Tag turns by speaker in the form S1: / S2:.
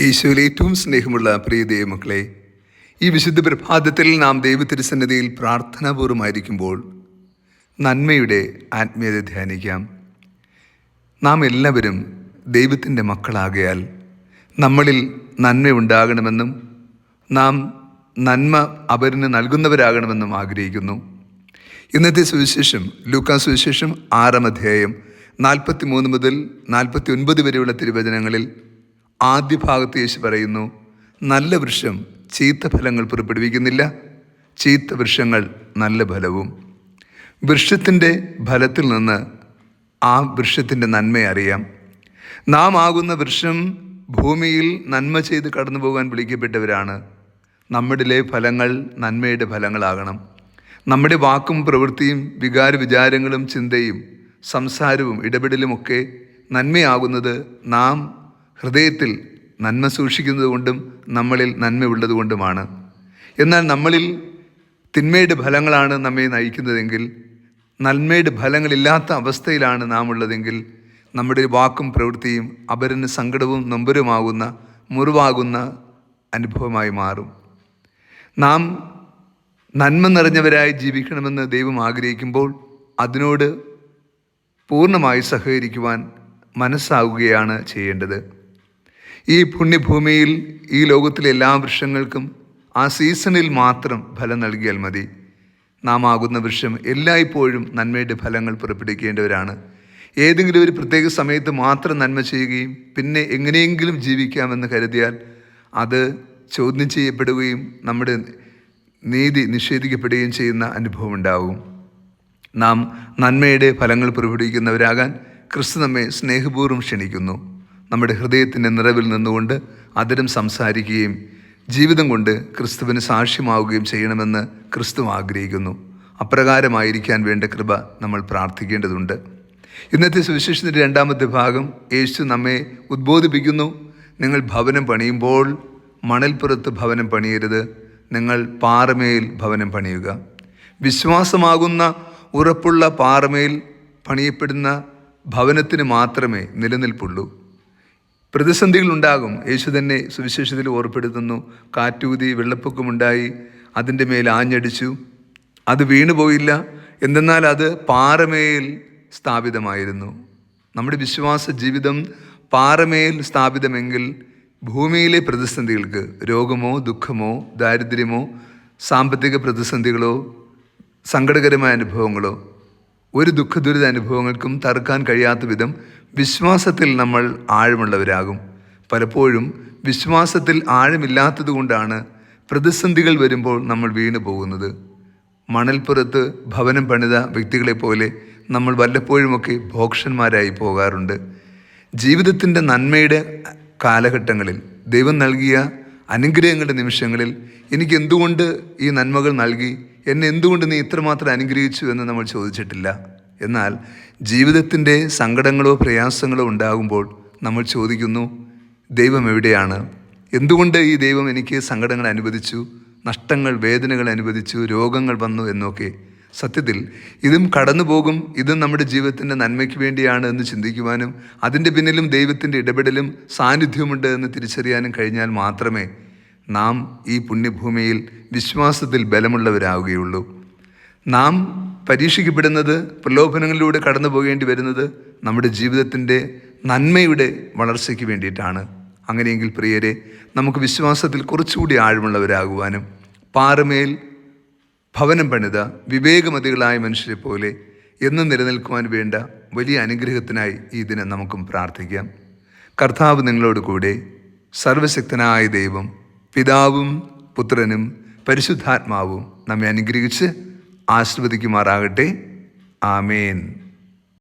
S1: ഈശോയിൽ ഏറ്റവും സ്നേഹമുള്ള പ്രിയ ദൈവമക്കളെ ഈ വിശുദ്ധ പ്രഭാതത്തിൽ നാം ദൈവത്തിരുസന്നിധിയിൽ പ്രാർത്ഥനാപൂർവമായിരിക്കുമ്പോൾ നന്മയുടെ ആത്മീയത ധ്യാനിക്കാം. നാം എല്ലാവരും ദൈവത്തിന്റെ മക്കളാകയാൽ നമ്മളിൽ നന്മ ഉണ്ടാകണമെന്നും നാം നന്മ അവരിന് നൽകുന്നവരാകണമെന്നും ആഗ്രഹിക്കുന്നു. ഇന്നത്തെ സുവിശേഷം ലൂക്കാ സുവിശേഷം ആറാം അധ്യായം നാൽപ്പത്തി മൂന്ന് മുതൽ നാൽപ്പത്തി ഒൻപത് വരെയുള്ള തിരുവചനങ്ങളിൽ ആദ്യ ഭാഗത്ത് യേശു പറയുന്നു നല്ല വൃക്ഷം ചീത്ത ഫലങ്ങൾ പുറപ്പെടുവിക്കുന്നില്ല. ചീത്ത വൃക്ഷങ്ങൾ നല്ല ഫലവും. വൃക്ഷത്തിന്റെ ഫലത്തിൽ നിന്ന് ആ വൃക്ഷത്തിന്റെ നന്മ അറിയാം. നാം ആകുന്ന വൃക്ഷം ഭൂമിയിൽ നന്മ ചെയ്ത് കടന്നു പോകാൻ വിളിക്കപ്പെട്ടവരാണ്. നമ്മുടെ ഫലങ്ങൾ നന്മയുടെ ഫലങ്ങളാകണം. നമ്മുടെ വാക്കും പ്രവൃത്തിയും വികാര വിചാരങ്ങളും ചിന്തയും സംസാരവും ഇടപെടലുമൊക്കെ നന്മയാകുന്നത് നാം ഹൃദയത്തിൽ നന്മ സൂക്ഷിക്കുന്നത് കൊണ്ടും നമ്മളിൽ നന്മയുള്ളത് കൊണ്ടുമാണ്. എന്നാൽ നമ്മളിൽ തിന്മയുടെ ഫലങ്ങളാണ് നമ്മെ നയിക്കുന്നതെങ്കിൽ നന്മയുടെ ഫലങ്ങളില്ലാത്ത അവസ്ഥയിലാണ് നാം ഉള്ളതെങ്കിൽ നമ്മുടെ വാക്കും പ്രവൃത്തിയും അപരന് സങ്കടവും നൊമ്പരുമാകുന്ന മുറിവാകുന്ന അനുഭവമായി മാറും. നാം നന്മ നിറഞ്ഞവരായി ജീവിക്കണമെന്ന് ദൈവം ആഗ്രഹിക്കുമ്പോൾ അതിനോട് പൂർണമായി സഹകരിക്കുവാൻ മനസ്സാകുകയാണ് ചെയ്യേണ്ടത്. ഈ പുണ്യഭൂമിയിൽ ഈ ലോകത്തിലെ എല്ലാ വൃക്ഷങ്ങൾക്കും ആ സീസണിൽ മാത്രം ഫലം നൽകിയാൽ മതി. നാം ആകുന്ന വൃക്ഷം എല്ലായ്പ്പോഴും നന്മയുടെ ഫലങ്ങൾ പുറപ്പെടുവിക്കേണ്ടവരാണ്. ഏതെങ്കിലും ഒരു പ്രത്യേക സമയത്ത് മാത്രം നന്മ ചെയ്യുകയും പിന്നെ എങ്ങനെയെങ്കിലും ജീവിക്കാമെന്ന് കരുതിയാൽ അത് ചോദ്യം ചെയ്യപ്പെടുകയും നമ്മുടെ നീതി നിഷേധിക്കപ്പെടുകയും ചെയ്യുന്ന അനുഭവം ഉണ്ടാവും. നാം നന്മയുടെ ഫലങ്ങൾ പുറപ്പെടുവിക്കുന്നവരാകാൻ ക്രിസ്തു നമ്മെ സ്നേഹപൂർവം ക്ഷണിക്കുന്നു. നമ്മുടെ ഹൃദയത്തിന്റെ നിറവിൽ നിന്നുകൊണ്ട് അതിലും സംസാരിക്കുകയും ജീവിതം കൊണ്ട് ക്രിസ്തുവിന് സാക്ഷ്യമാവുകയും ചെയ്യണമെന്ന് ക്രിസ്തു ആഗ്രഹിക്കുന്നു. അപ്രകാരമായിരിക്കാൻ വേണ്ട കൃപ നമ്മൾ പ്രാർത്ഥിക്കേണ്ടതുണ്ട്. ഇന്നത്തെ സുവിശേഷത്തിന്റെ രണ്ടാമത്തെ ഭാഗം യേശു നമ്മെ ഉദ്ബോധിപ്പിക്കുന്നു. നിങ്ങൾ ഭവനം പണിയുമ്പോൾ മണൽപ്പുറത്ത് ഭവനം പണിയരുത്. നിങ്ങൾ പാറമേൽ ഭവനം പണിയുക. വിശ്വാസമാകുന്ന ഉറപ്പുള്ള പാറമേൽ പണിയപ്പെടുന്ന ഭവനത്തിന് മാത്രമേ നിലനിൽപ്പുള്ളൂ. പ്രതിസന്ധികൾ ഉണ്ടാകും യേശു തന്നെ സുവിശേഷത്തിൽ ഓർപ്പെടുത്തുന്നു. കാറ്റൂതി വെള്ളപ്പൊക്കമുണ്ടായി. അതിന്റെ മേൽ ആഞ്ഞടിച്ചു. അത് വീണുപോയില്ല. എന്തെന്നാൽ അത് പാറമേൽ സ്ഥാപിതമായിരുന്നു. നമ്മുടെ വിശ്വാസ ജീവിതം പാറമേൽ സ്ഥാപിതമെങ്കിൽ ഭൂമിയിലെ പ്രതിസന്ധികൾക്ക് രോഗമോ ദുഃഖമോ ദാരിദ്ര്യമോ സാമ്പത്തിക പ്രതിസന്ധികളോ സങ്കടകരമായ അനുഭവങ്ങളോ ഒരു ദുഃഖദുരിത അനുഭവങ്ങൾക്കും തറുക്കാൻ കഴിയാത്ത വിധം വിശ്വാസത്തിൽ നമ്മൾ ആഴമുള്ളവരാകും. പലപ്പോഴും വിശ്വാസത്തിൽ ആഴമില്ലാത്തത് കൊണ്ടാണ് പ്രതിസന്ധികൾ വരുമ്പോൾ നമ്മൾ വീണു പോകുന്നത്. മണൽപ്പുറത്ത് ഭവനം പണിത വ്യക്തികളെപ്പോലെ നമ്മൾ വല്ലപ്പോഴുമൊക്കെ ഭോക്ഷന്മാരായി പോകാറുണ്ട്. ജീവിതത്തിന്റെ നന്മയുടെ കാലഘട്ടങ്ങളിൽ ദൈവം നൽകിയ അനുഗ്രഹങ്ങളുടെ നിമിഷങ്ങളിൽ എനിക്ക് എന്തുകൊണ്ട് ഈ നന്മകൾ നൽകി? എന്നെ എന്തുകൊണ്ട് നീ ഇത്രമാത്രം അനുഗ്രഹിച്ചു എന്ന് നമ്മൾ ചോദിച്ചിട്ടില്ല. എന്നാൽ ജീവിതത്തിന്റെ സങ്കടങ്ങളോ പ്രയാസങ്ങളോ ഉണ്ടാകുമ്പോൾ നമ്മൾ ചോദിക്കുന്നു ദൈവം എവിടെയാണ്? എന്തുകൊണ്ട് ഈ ദൈവം എനിക്ക് സങ്കടങ്ങൾ അനുവദിച്ചു നഷ്ടങ്ങൾ വേദനകൾ അനുവദിച്ചു രോഗങ്ങൾ വന്നു എന്നൊക്കെ? സത്യത്തിൽ ഇതും കടന്നു പോകും ഇതും നമ്മുടെ ജീവിതത്തിന്റെ നന്മയ്ക്ക് വേണ്ടിയാണ് എന്ന് ചിന്തിക്കുവാനും അതിന്റെ പിന്നിലും ദൈവത്തിന്റെ ഇടപെടലും സാന്നിധ്യമുണ്ട് എന്ന് തിരിച്ചറിയാനും കഴിഞ്ഞാൽ മാത്രമേ നാം ഈ പുണ്യഭൂമിയിൽ വിശ്വാസത്തിൽ ബലമുള്ളവരാവുകയുള്ളൂ നാം പരീക്ഷിക്കപ്പെടുന്നത് പ്രലോഭനങ്ങളിലൂടെ കടന്നു പോകേണ്ടി വരുന്നത് നമ്മുടെ ജീവിതത്തിന്റെ നന്മയുടെ വളർച്ചയ്ക്ക് വേണ്ടിയിട്ടാണ്. അങ്ങനെയെങ്കിൽ പ്രിയരെ നമുക്ക് വിശ്വാസത്തിൽ കുറച്ചുകൂടി ആഴമുള്ളവരാകുവാനും പാറമേൽ ഭവനം പണിത വിവേകമതികളായ മനുഷ്യരെ പോലെ എന്നും നിലനിൽക്കുവാൻ വേണ്ട വലിയ അനുഗ്രഹത്തിനായി ഈ ദിനം നമുക്കും പ്രാർത്ഥിക്കാം. കർത്താവ് നിങ്ങളോട് കൂടെ സർവശക്തനായ ദൈവം പിതാവും പുത്രനും പരിശുദ്ധാത്മാവും നമ്മെ അനുഗ്രഹിച്ച് ആശീർവദിക്കുമാറാകട്ടെ. ആമേൻ.